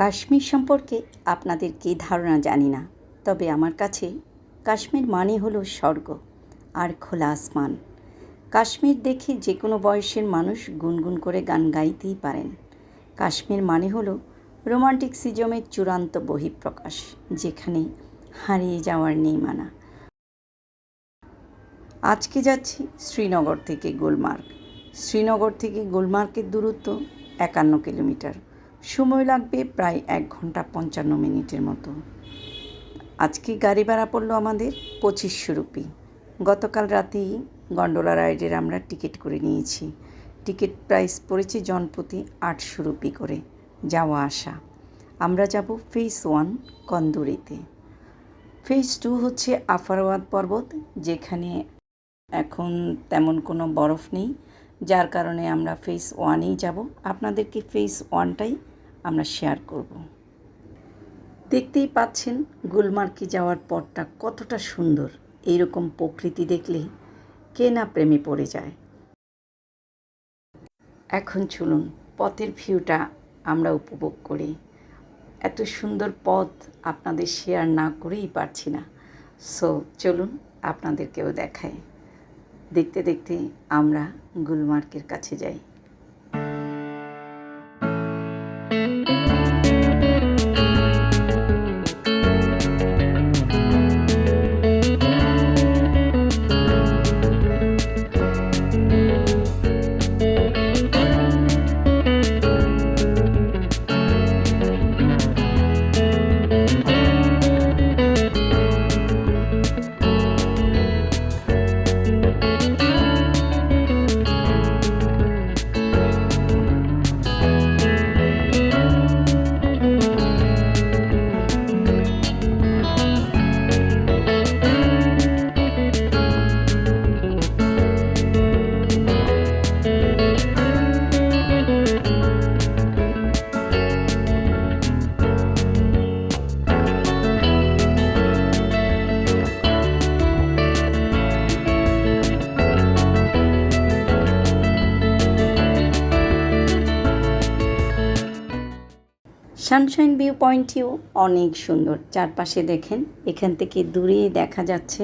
কাশ্মীর সম্পর্কে আপনাদের কী ধারণা জানি না, তবে আমার কাছে কাশ্মীর মানে হলো স্বর্গ আর খোলা আসমান। কাশ্মীর দেখে যে কোনো বয়সের মানুষ গুনগুন করে গান গাইতেই পারেন। কাশ্মীর মানে হলো রোমান্টিক সিজমের চূড়ান্ত বহিঃপ্রকাশ, যেখানে হারিয়ে যাওয়ার নেই মানা। আজকে যাচ্ছি শ্রীনগর থেকে গুলমার্গ। শ্রীনগর থেকে গুলমার্গের দূরত্ব একান্ন কিলোমিটার। সময় লাগবে প্রায় এক ঘণ্টা পঞ্চান্ন মিনিটের মতো। আজকে গাড়ি ভাড়া পড়ল আমাদের পঁচিশশো রুপি। গতকাল রাতেই গন্ডোলা রাইডের আমরা টিকিট করে নিয়েছি। টিকিট প্রাইস পড়েছে জনপ্রতি আটশো রুপি করে যাওয়া আসা। আমরা যাব ফেস ওয়ান কন্দুরিতে। ফেজ টু হচ্ছে আফারওয়াদ পর্বত, যেখানে এখন তেমন কোনো বরফ নেই। যার কারণে আমরা ফেস ওয়ানেই যাব। আপনাদেরকে ফেস ওয়ানটাই আমরা শেয়ার করব। দেখতেই পাচ্ছেন গুলমার্গে যাওয়ার পথটা কতটা সুন্দর। এইরকম প্রকৃতি দেখলে কে না প্রেমে পড়ে যায়। এখন চলুন পথের ভিউটা আমরা উপভোগ করি। এত সুন্দর পথ আপনাদের শেয়ার না করেই পারছি না। সো চলুন আপনাদেরকেও দেখাই। দেখতে দেখতে আমরা গুলমার্গের কাছে যাই। সানশাইন ভিউ পয়েন্টটিও অনেক সুন্দর। চারপাশে দেখেন এখান থেকে দূরে দেখা যাচ্ছে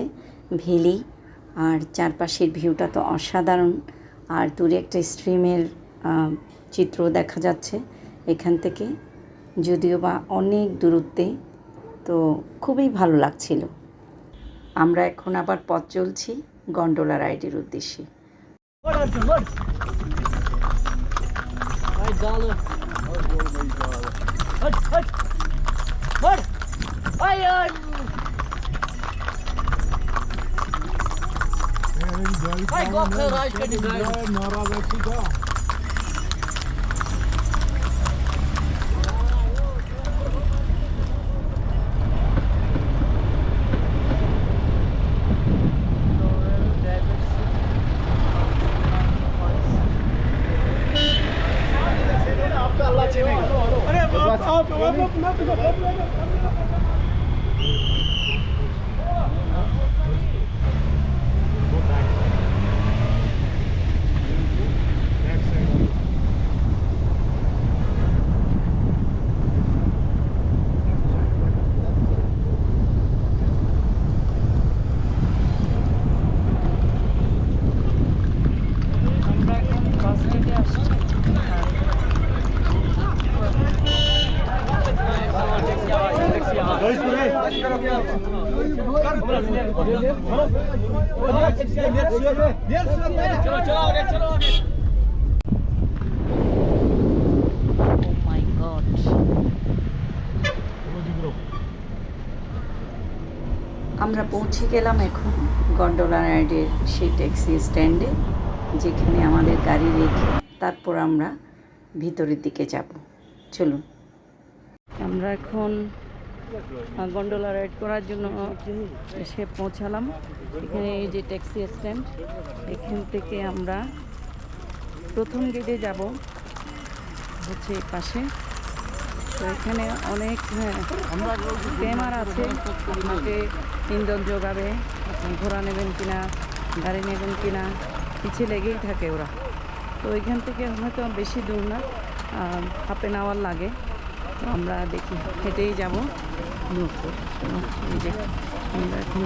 ভেলি আর চারপাশের ভিউটা তো অসাধারণ। আর দূরে একটা স্ট্রিমের চিত্র দেখা যাচ্ছে এখান থেকে। যদিও বা অনেক দূরত্বে তো খুবই ভালো লাগছিল। আমরা এখন আবার পথ চলছি গন্ডোলা রাইডের উদ্দেশ্যে। hất hất hất bay ơi Hay gok kırığa gidiyor. Nara geçiyor. গেলাম এখন গন্ডোলা রাইডের সেই ট্যাক্সি স্ট্যান্ডে, যেখানে আমাদের গাড়ি রেখে তারপর আমরা ভিতরের দিকে যাব। চলুন। আমরা এখন গন্ডোলা রাইড করার জন্য এসে পৌঁছালাম। এখানে এই যে ট্যাক্সি স্ট্যান্ড, এখান থেকে আমরা প্রথম গেটে যাব, হচ্ছে পাশে। এখানে অনেক স্ক্যামার আছে। আপনাকে ইন্ধন যোগাবে ঘোড়া নেবেন কিনা, গাড়ি নেবেন কিনা পিছিয়ে লেগেই থাকে ওরা। তো ওইখান থেকে হয়তো বেশি দূর না হাফ অ্যান আওয়ার লাগে। তো আমরা দেখি, হেঁটেই যাব। আমরা এখন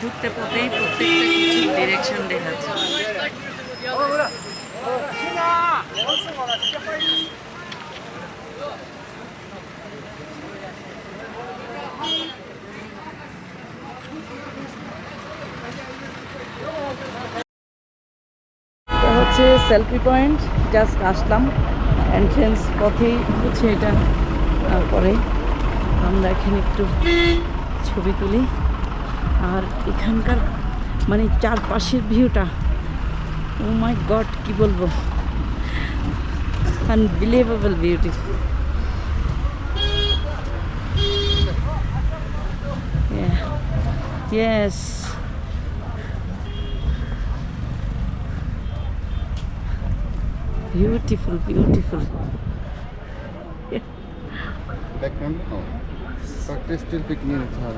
ঢুকতে পথেই প্রত্যেকটা কিছু ডিরেকশন দেখাচ্ছে। হচ্ছে সেলফি পয়েন্ট জাস্ট আসলাম এন্ট্রেন্স পথেই হচ্ছে এটা। তারপরে আমরা এখানে একটু ছবি তুলি। আর এখানকার মানে চারপাশের ভিউটা ও মাই গড কি বলবো unbelievable beauty yes beautiful beautiful Back camera? No. Practice still picking it hard.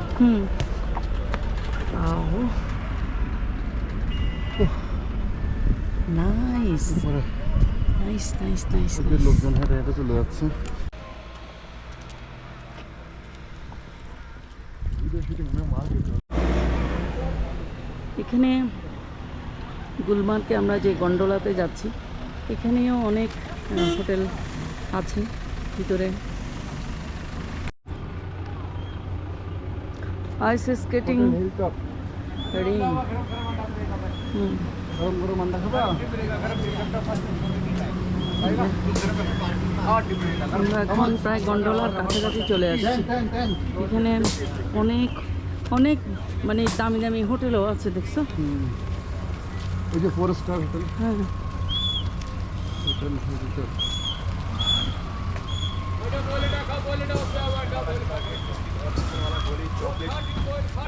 Nice nice nice nice লোকজন হেঁটে হেঁটে চলে যাচ্ছে। এখানে গুলমার্গে আমরা যে গন্ডোলাতে যাচ্ছি এখানেও অনেক হোটেল আছে ভিতরে। আইস স্কেটিং হুম। গরম গরম আন্ডা খাবা? আমরা এখন প্রায় গন্ডোলার কাছাকাছি চলে আসছি। এখানে অনেক অনেক মানে দামি দামি হোটেলও আছে দেখছ? ওই যে ফোর স্টার হোটেল। হ্যাঁ হোটেল হোটেল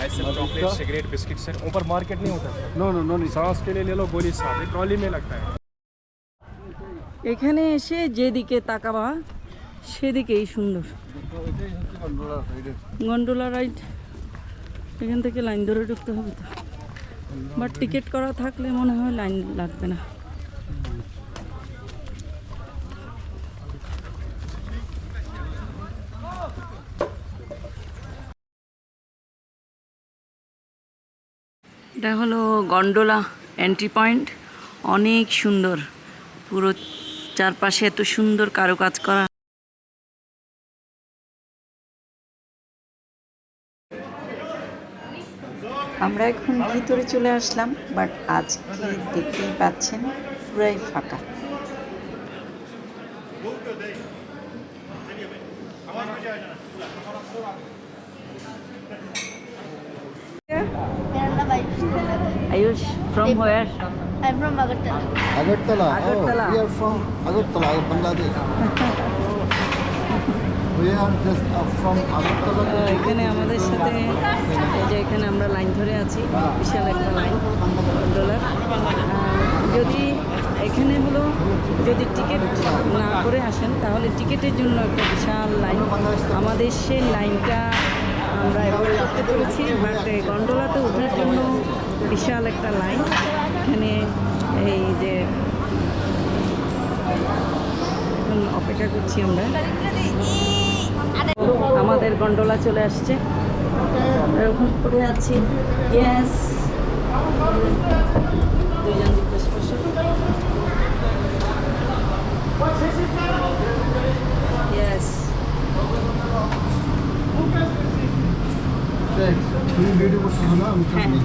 ऐसे चॉकलेट सिगरेट बिस्किट से ऊपर मार्केट नहीं होता नो नो नो नी सांस के लिए ले लो गोली साथ ही ट्रॉली में लगता है এখানে এসে যেদিকে তাকাবা সেদিকেই সুন্দর এটাই হচ্ছে গন্ডোলা সাইডে গন্ডোলা রাইড এখান থেকে লাইন ধরে ঢুকতে হবে তো বাট টিকিট করা থাকলে মনে হয় লাইন লাগবে না এটা হলো গন্ডোলা এন্ট্রি পয়েন্ট অনেক সুন্দর। পুরো চারপাশে এত সুন্দর কারও কাজ করা। আমরা এখন ভিতরে চলে আসলাম বাট আজকে দেখতেই পাচ্ছেন, পুরাই ফাঁকা। Yes. From Dip. where? I'm from Agartala. Agartala. Oh, Agartala. Oh, we are from Agartala, Bangladesh. we are just uh, from Agartala. Uh, এখানে আমাদের সাথে এই যে এখানে আমরা লাইন ধরে আছি বিশাল একটা লাইন ডলার uh, যদি এখানে হলো যদি টিকিট না করে আসেন তাহলে টিকিটের জন্য একটা বিশাল লাইন আমাদের সেই লাইনটা আমরা এভাবে করতে পেরেছি বাট গন্ডোলাতে ওঠার জন্য বিশাল একটা লাইন। এখানে এই যে এখন অপেক্ষা করছি আমরা। আমাদের গন্ডোলা চলে আসছে। ওখানে পড়ে আছি। ইয়েস দুজন জিজ্ঞেস করছে। ইয়েস তুমি ভিডিও করছ না? আমি হ্যাঁ। ছবি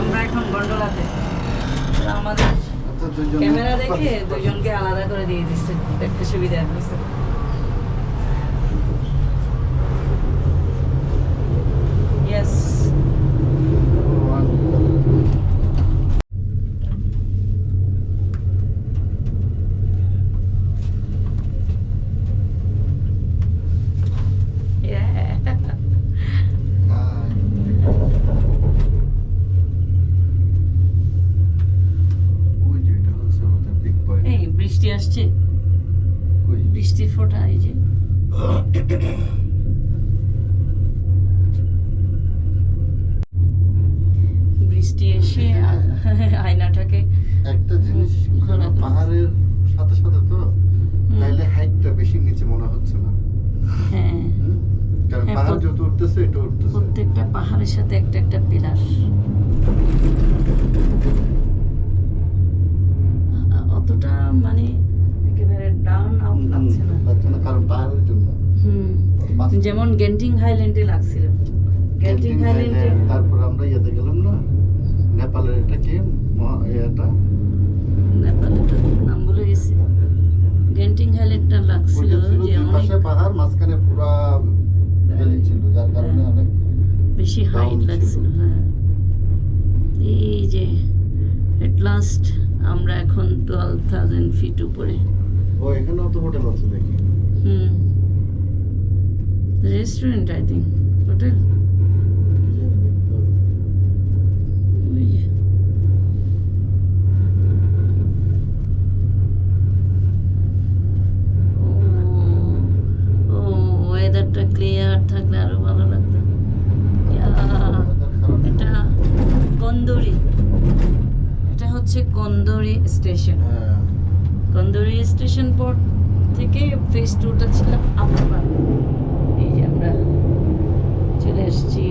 আমরা এখন গন্ডোলাতে তো আমাদের আচ্ছা দেখে দুজনকে আলাদা করে দিয়ে দিচ্ছে একটা সুবিধা হয়েছে ইয়েস ওই যে এটা হচ্ছে আমাদের বিগ পয়েন্ট এই বৃষ্টি আসছে ওই বৃষ্টির ফোঁটা এই যে বৃষ্টি এসে আ- আয়নাটাকে একটা জিনিস ওখানে পাহাড়ের সাথে সাথে তো তাইলে হাইটটা বেশি নিচে মনে হচ্ছে না। হ্যাঁ। কারণ হ্যাঁ, পাহাড় যত উঠতেছে এটা উঠতেছে। প্রত্যেকটা পাহাড়ের সাথে একটা একটা পিলার। অতটা মানে একেবারে ডাউন হুম, লাগছে না। লাগছে না কারণ পাহাড়ের জন্য। হুম। যেমন গেন্টিং হাইল্যান্ডে লাগছিল। গেন্টিং হাইল্যান্ডে তারপর আমরা ইয়েতে গেলাম না। নেপালের এটা কি মহা- এটা নেপালে তো নাম ভুলে গেছি গেন্টিং হাইল্যান্ডটা লাগছিল ওইটা ছিল যে দুই অনেক পাশে পাহাড় মাঝখানে পুরো ভ্যালি ছিল যার কারণে হ্যাঁ। অনেক বেশি হাইট লাগছিল হ্যাঁ। এই যে এট লাস্ট আমরা এখন টুয়েলভ থাউজেন্ড ফিট উপরে। ও এখানেও তো হোটেল আছে দেখি হুম। রেস্টুরেন্ট আই থিঙ্ক হোটেল ও ওয়েদারটা ক্লিয়ার থাকলে আরও ভালো লাগতো ইয়া, এটা কন্দুরি এটা হচ্ছে কন্দুরি স্টেশন হ্যাঁ। কন্দুরি স্টেশন পর থেকে ফেস টুটা ছিল আপার এই যে আমরা চলে এসেছি।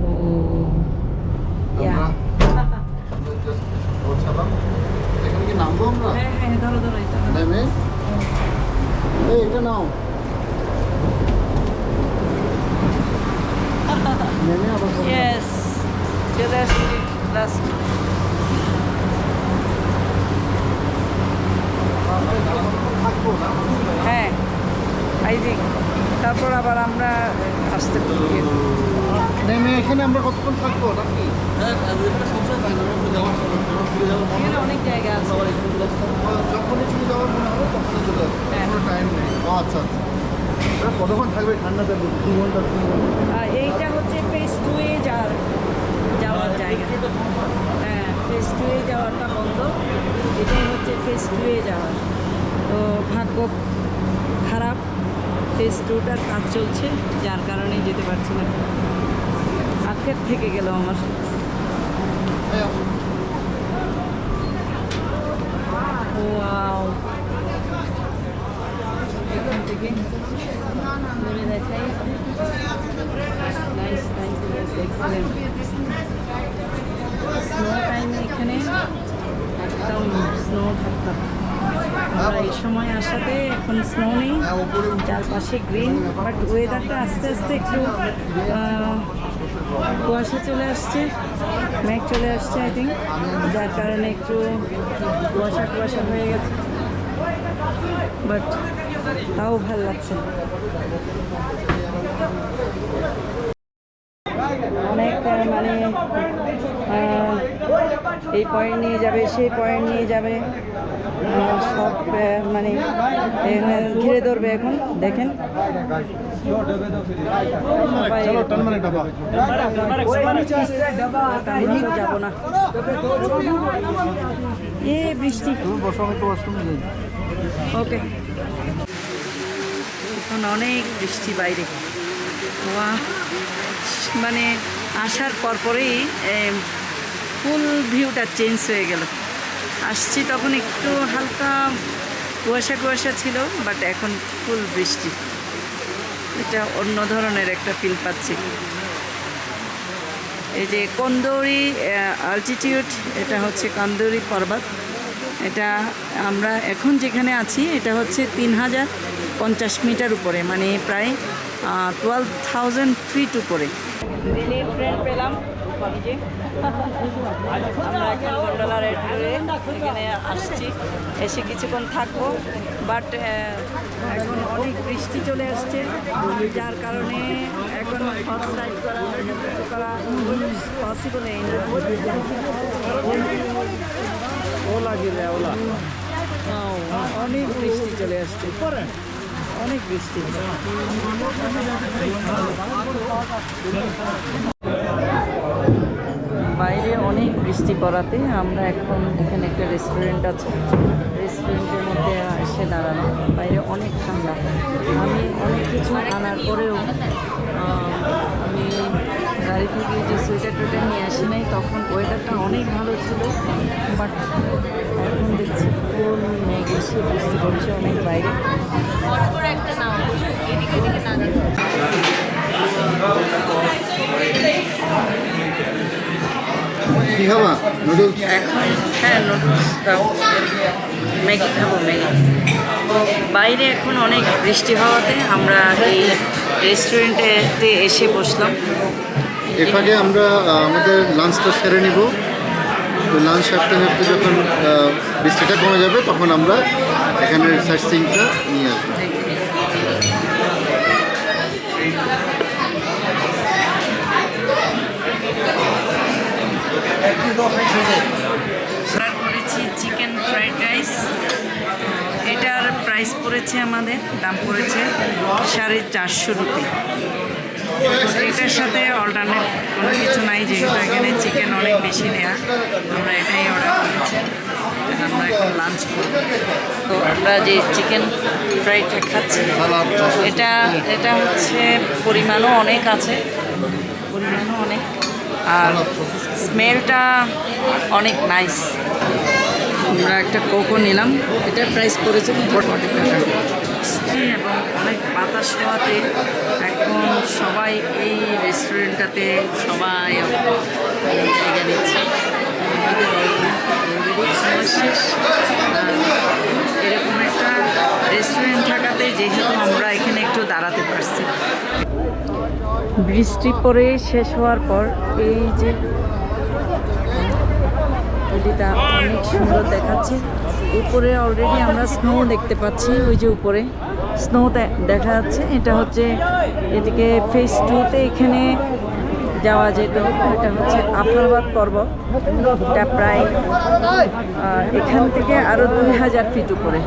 ও ইয়া। আমরা? আমরা just পৌঁছালাম এখানে কি নামবো আমরা হ্যাঁ হ্যাঁ ধরো ধরো এটা ধরো। নেমে। এই এটা নাও। নেমে আবার বলব। ইয়েস চলে আসছি লাস্ট থাকব না হ্যাঁ আই থিঙ্ক তারপর আবার আমরা আসতে পারি। নেমে এখানে আমরা কতক্ষণ থাকব নাকি? এখানে অনেক জায়গা আছে। যখনই যাওয়ার মনে হবে তখনই চলে আসবে। হ্যাঁ। কোনো টাইম নেই। আচ্ছা আচ্ছা। কতক্ষণ থাকবে ঠান্ডাতে দু ঘণ্টা তিন ঘণ্টা? আর এইটা হচ্ছে ফেস টু এ যাওয়ার যাওয়ার জায়গা। হ্যাঁ ফেস টু এ যাওয়ারটা বন্ধ। এটাই হচ্ছে ফেস টু এ যাওয়ার। তো ভাগ্য ফেস টুটার কাজ চলছে, যার কারণে যেতে পারছি না। আজকের থেকে গেল আমার। এখান থেকে দেখাই স্নো টাইমে এখানে একদম স্নো থাকতাম আমরা এই সময় আসাতে এখন স্নো নেই, চারপাশে গ্রিন বাট ওয়েদারটা আস্তে আস্তে একটু কুয়াশা চলে আসছে, মেঘ চলে আসছে আই থিঙ্ক যার কারণে একটু কুয়াশা কুয়াশা হয়ে গেছে বাট তাও ভালো লাগছে অনেক মানে এই পয়েন্ট নিয়ে যাবে, সেই পয়েন্ট নিয়ে যাবে। সব মানে ঘিরে ধরবে এখন দেখেন। তো যাব না। এ বৃষ্টি। ওকে। এখন অনেক বৃষ্টি বাইরে। মানে আসার পরপরেই ফুল ভিউটা চেঞ্জ হয়ে গেল। আসছি তখন একটু হালকা কুয়াশা কুয়াশা ছিল বাট এখন ফুল বৃষ্টি। এটা অন্য ধরনের একটা ফিল পাচ্ছি। এই যে কন্দৌরি আলটিটিউড এটা হচ্ছে কন্দৌরি পর্বত। এটা আমরা এখন যেখানে আছি, এটা হচ্ছে তিন হাজার পঞ্চাশ মিটার উপরে মানে প্রায় টুয়েলভ থাউজেন্ড ফিট উপরে। ট্রেন পেলাম এই যে আমরা এখন গন্ডোলা রেড করে এখানে আসছি। এসে কিছুক্ষণ থাকব। বাট এখন অনেক বৃষ্টি চলে আসছে। যার কারণে এখন করা করা পসিবল এই না। ওলা গিলে ওলা অনেক বৃষ্টি চলে আসছে। অনেক বৃষ্টি। বাইরে অনেক বৃষ্টি পড়াতে, আমরা এখন এখানে একটা রেস্টুরেন্ট আছে। রেস্টুরেন্টের মধ্যে এসে দাঁড়ানো বাইরে অনেক ঠান্ডা। আমি অনেক কিছু আনার পরেও বাড়ি থেকে যে সোয়েটার টোয়েটার নিয়ে আসি নাই তখন ওয়েদারটা অনেক ভালো ছিল বাট এখন দেখছি কোন মেঘ এসে বৃষ্টি পড়ছে অনেক বাইরে। কি খাবা? নুডলস হ্যাঁ নুডলস দাও ম্যাগি খাব ম্যাগি। বাইরে এখন অনেক বৃষ্টি হওয়াতে আমরা এই রেস্টুরেন্টেতে এসে বসলাম। এর ফাঁকে আমরা আমাদের লাঞ্চটা সেরে নিব। তো লাঞ্চ সারতে সারতে যখন বৃষ্টিটা কমে যাবে, তখন আমরা এখানের সাইট সিংটা নিয়ে আসব। করেছি চিকেন ফ্রাইড রাইস এটার প্রাইস পড়েছে আমাদের, দাম পড়েছে সাড়ে চারশো রুপি। এটার সাথে অল্টারনেট কোনো কিছু নাই যেহেতু এখানে চিকেন অনেক বেশি দেয়া। আমরা এটাই অর্ডার করেছি। আমরা এখন লাঞ্চ করব। তো আমরা যে চিকেন ফ্রাইডটা খাচ্ছি এটা এটা হচ্ছে পরিমাণও অনেক আছে। পরিমাণও অনেক। আর স্মেলটা অনেক নাইস আমরা একটা কোকো নিলাম। এটার প্রাইস পড়েছে ফর্টি টাকা বৃষ্টি এবং অনেক বাতাস হওয়াতে এখন সবাই এই রেস্টুরেন্টটাতে সবাই জায়গা নিচ্ছে। শেষ এরকম একটা রেস্টুরেন্ট থাকাতে যেহেতু আমরা এখানে একটু দাঁড়াতে পারছি। বৃষ্টি পরে শেষ হওয়ার পর এই যে অনেক সুন্দর দেখাচ্ছে। উপরে অলরেডি আমরা স্নো দেখতে পাচ্ছি, ওই যে উপরে। স্নো দেখা যাচ্ছে, এটা হচ্ছে এদিকে ফেস টুতে এখানে যাওয়া যেত, এটা হচ্ছে আফারবাদ পর্বত। এটা প্রায় এখান থেকে আরও দুই হাজার ফিট উপরে।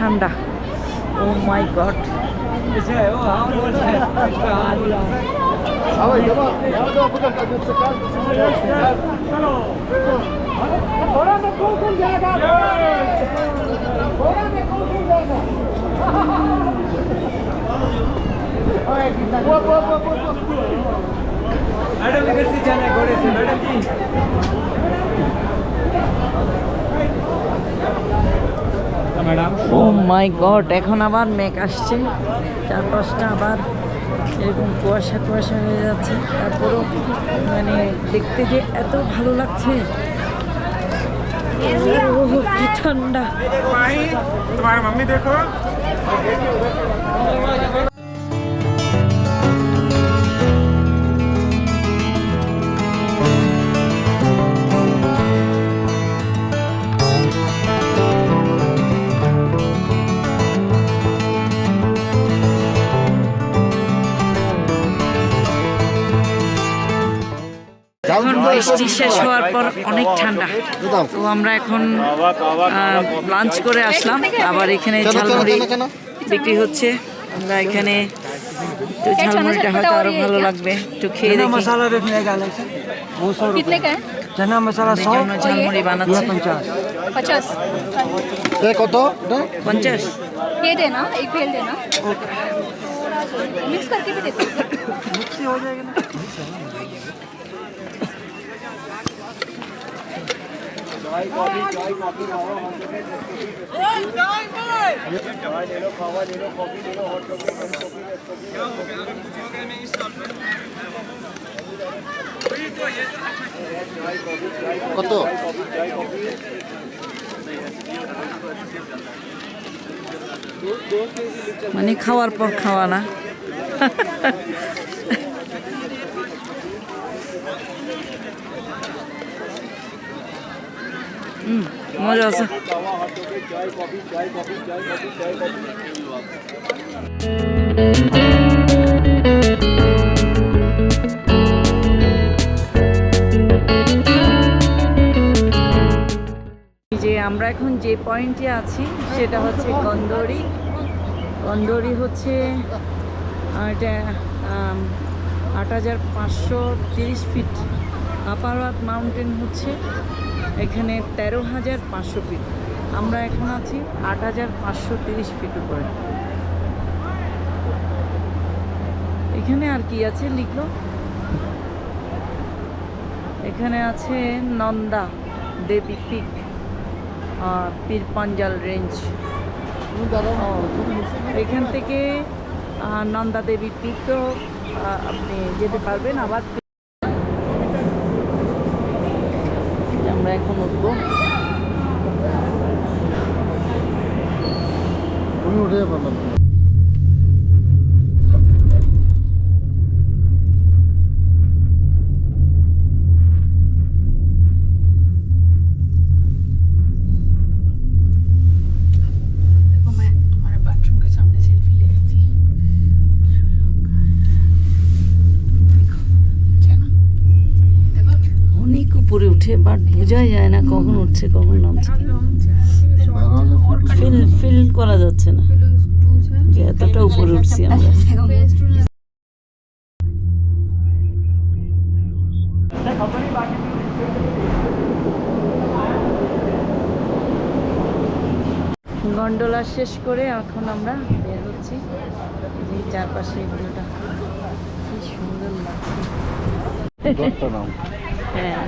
ঠান্ডা ও মাই গড मैडम इधर से जाना है घोड़े से madam ji madam madam oh my god এখন আবার মেঘ আসছে চারপাশটা আবার এরকম কুয়াশা কুয়াশা হয়ে যাচ্ছে তারপরও মানে দেখতে যে এত ভালো লাগছে কি ঠান্ডা তোমার মাম্মি দেখো বৃষ্টি শেষ হওয়ার পর অনেক ঠান্ডা দাও। তো আমরা এখন লাঞ্চ করে আসলাম আবার এখানে কেন, কেন, ঝালমুড়ি কেন, কেন? বিক্রি হচ্ছে আমরা এখানে তো ঝালমুড়িটা হয়তো আরো ভালো লাগবে একটু খেয়ে चना দেখি मसाला भी मिलेगा अलग से वो सौ कितने का है चना मसाला এই सौ জন্য ঝালমুড়ি বানাচ্ছি पचास पचास এ কত এটা? পঞ্চাশ ये देना एक भेल देना मिक्स करके भी देते কত? মানে খাওয়ার পর খাওয়া না। মজা আছে। যে আমরা এখন যে পয়েন্টে আছি, সেটা হচ্ছে কন্দরি কন্দরি হচ্ছে এটা আট হাজার পাঁচশো তিরিশ ফিট। আপারওয়াত মাউন্টেন হচ্ছে এখানে তেরো হাজার পাঁচশো ফিট আমরা এখন আছি আট হাজার পাঁচশো তিরিশ ফিট উপরে। এখানে আর কি আছে লিখলো? এখানে আছে নন্দা দেবী পিক আর পীর পাঞ্জাল রেঞ্জ এখান থেকে নন্দা দেবী পিকও তো আপনি যেতে পারবেন। আবার थी অনেক উপরে উঠে বাট বোঝাই যায় না কখন উঠছে কখন নামছে। ফিল ফিল করা যাচ্ছে না। এতটা উপরে উঠছি আমরা। গন্ডোলা শেষ করে এখন আমরা বের হচ্ছি। যে চারপাশে ভিউটা কি সুন্দর লাগছে। হ্যাঁ।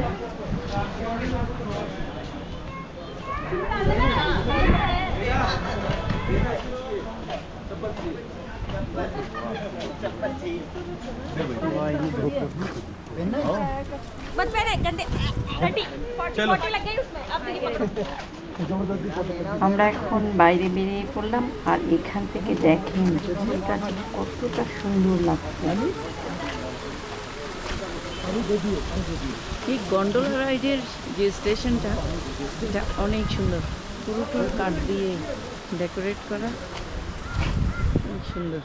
बस पहले गंदे थर्टी फोर्टी फोर्टी लग गई उसमें अब मेरी पकड़ो আমরা এখন বাইরে বেরিয়ে পড়লাম আর এখান থেকে দেখেন ভিউটা ঠিক কতটা সুন্দর লাগছে এই গন্ডোলা রাইডের যে স্টেশনটা এটা অনেক সুন্দর পুরোটা কাঠ দিয়ে ডেকোরেট করা অনেক সুন্দর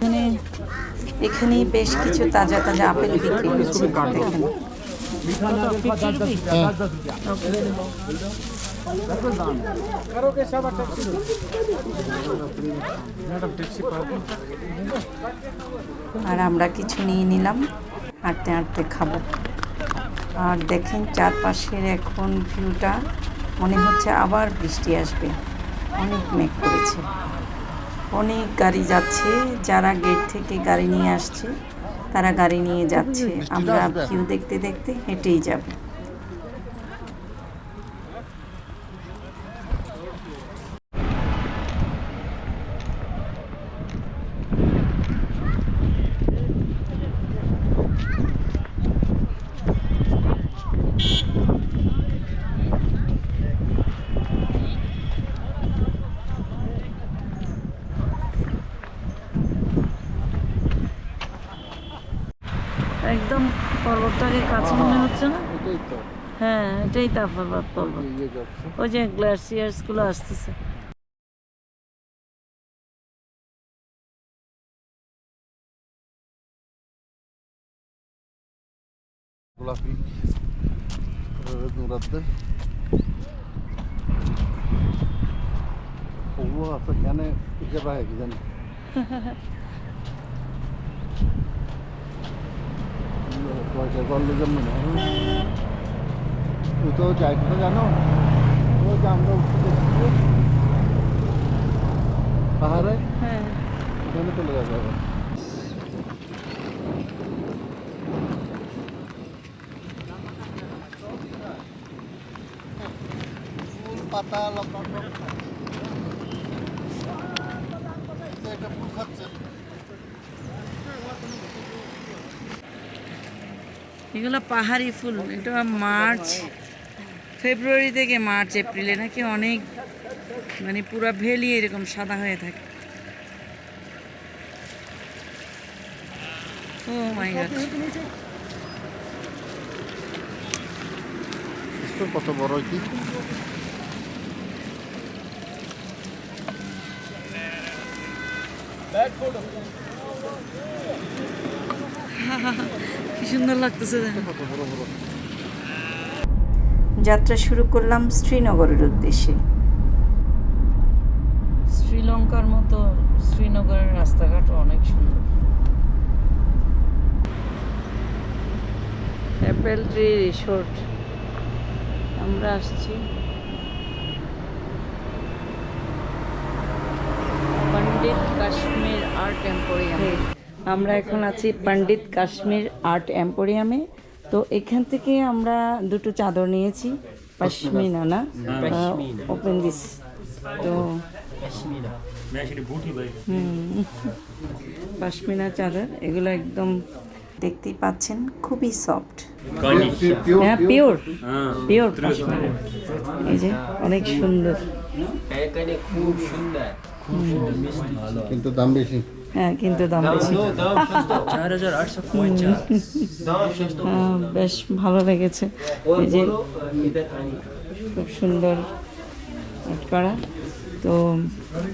এখানে এখানে বেশ কিছু তাজা তাজা আপেল বিক্রি হচ্ছে দেখেন আর আমরা কিছু নিয়ে নিলাম হাঁটতে হাঁটতে খাব। আর দেখেন চারপাশের এখন ভিউটা মনে হচ্ছে আবার বৃষ্টি আসবে। অনেক মেঘ করেছে। অনেক গাড়ি যাচ্ছে যারা গেট থেকে গাড়ি নিয়ে আসছে তারা গাড়ি নিয়ে যাচ্ছে। আমরা ভিউ দেখতে দেখতে হেঁটেই যাব একদম পর্বতটাকে কাছে মনে হচ্ছে না এটাই তো হ্যাঁ এটাই তাফাবাদ পর্বত ইয়ে যাচ্ছে ওই যে গ্লাসিয়ার্সগুলো আসতেছে গোলাপি দূরাতে ওগুলো আছে কেন টিকে রাখে কি জানি পয়সা করলে জন্য তুই তো যাই তো জানো? ও যে আমরা উঠতে পাহাড়ে? হ্যাঁ। ওখানে চলে যাবে আবার। পাতা ফুল খাচ্ছে। এগুলো পাহাড়ি ফুল এটা মার্চ ফেব্রুয়ারি থেকে মার্চ এপ্রিলে নাকি অনেক মানে পুরা ভেলি এরকম সাদা হয়ে থাকে। Oh my god. কত বড় কি? কি সুন্দর লাগতেছে কত বড় বড়? যাত্রা শুরু করলাম শ্রীনগরের উদ্দেশ্যে। শ্রীলঙ্কার মতো শ্রীনগরের রাস্তাঘাটও অনেক সুন্দর। Apple tree resort. আমরা আসছি। পণ্ডিত কাশ্মীর আর্ট এম্পোরিয়ামে। আমরা এখন আছি পণ্ডিত কাশ্মীর আর্ট এম্পোরিয়ামে। তো এখান থেকে আমরা দুটো চাদর নিয়েছি পশমিনা না ওপেন দিস তো হুম পশমিনা চাদর এগুলো একদম দেখতেই পাচ্ছেন খুবই সফট হ্যাঁ পিওর পিওর পশমিনা। এই যে অনেক সুন্দর। খুব সুন্দর। কিন্তু দাম বেশি। হ্যাঁ কিন্তু দাম বেশি। হ্যাঁ, বেশ ভালো লেগেছে। এই যে খুব সুন্দর করা। তো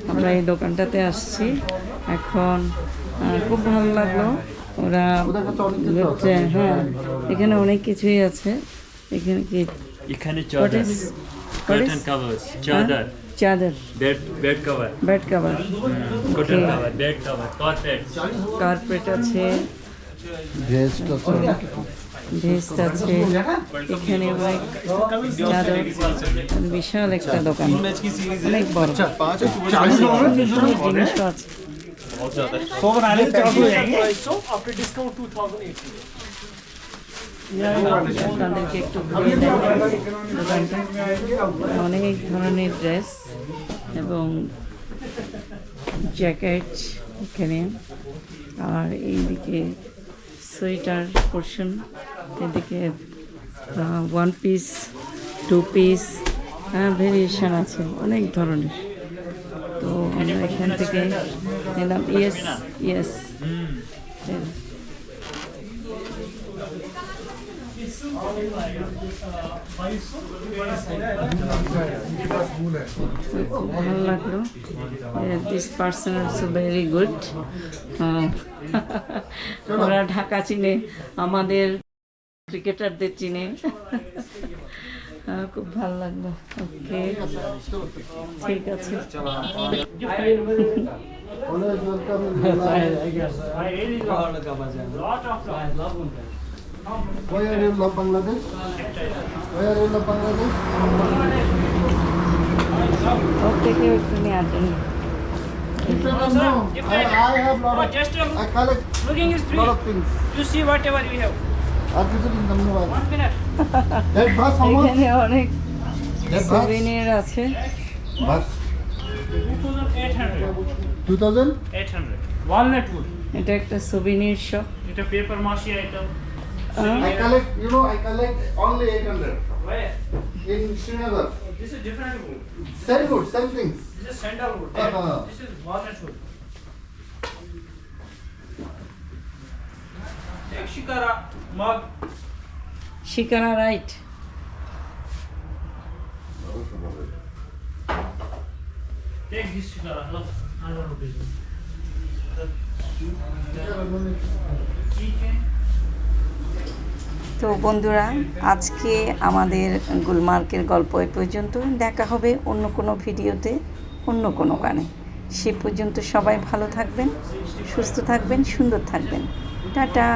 আমরা এই দোকানটাতে আসছি। এখন খুব ভালো লাগল। ওরা হ্যাঁ এখানে অনেক কিছুই আছে। এখানে কি? এখানে চাদর। কার্টন চাদর। চাদর। Bed bed cover bed cover cotton cover bed cover carpet carpet আছে। ড্রেসটা ভেস্ট আছে। এখানে অনেক চাদর। বিশাল একটা দোকান। অনেক বড়। সুন্দর জিনিসও আছে। আপনাদেরকে একটু ঘুরিয়ে দোকানটা অনেক ধরনের ড্রেস এবং জ্যাকেট এখানে। আর এইদিকে সোয়েটার পোর্শন। এদিকে ওয়ান পিস টু পিস হ্যাঁ ভেরিয়েশন আছে, অনেক ধরনের। তো আমরা এখান থেকে নিলাম ইয়েস ইয়েস ভালো লাগল this person also very good ওরা ঢাকা চিনে আমাদের ক্রিকেটারদের চিনে খুব ভালো লাগল ওকে ঠিক আছে always welcome Why are you love Bangladesh? Why are you love Bangladesh? ওর থেকে একটু নেওয়ার জন্য You tell them. I, I have lot of, Just um, I collect looking is free. lot of things. You see whatever we have. আর কিছু দিন দাম নেওয়া One minute. That bus how much? এখানে অনেক That bus? সুবিনিয়ার আছে Bus 2800. 2000? 800. Walnut wood. এটা একটা souvenir shop It's a paper mache I collect, you know, I collect only 800. Where? In Srinagar. This is different wood. Sell wood, sell things. This is sandal wood. Uh -huh. This is walnut wood. Take shikara mug. Shikara, right? Take this shikara. I don't know this তো বন্ধুরা, আজকে আমাদের গুলমার্কের গল্প এ পর্যন্ত দেখা হবে অন্য কোনো ভিডিওতে, অন্য কোনো গানে। সে পর্যন্ত সবাই ভালো থাকবেন, সুস্থ থাকবেন, সুন্দর থাকবেন। টাটা।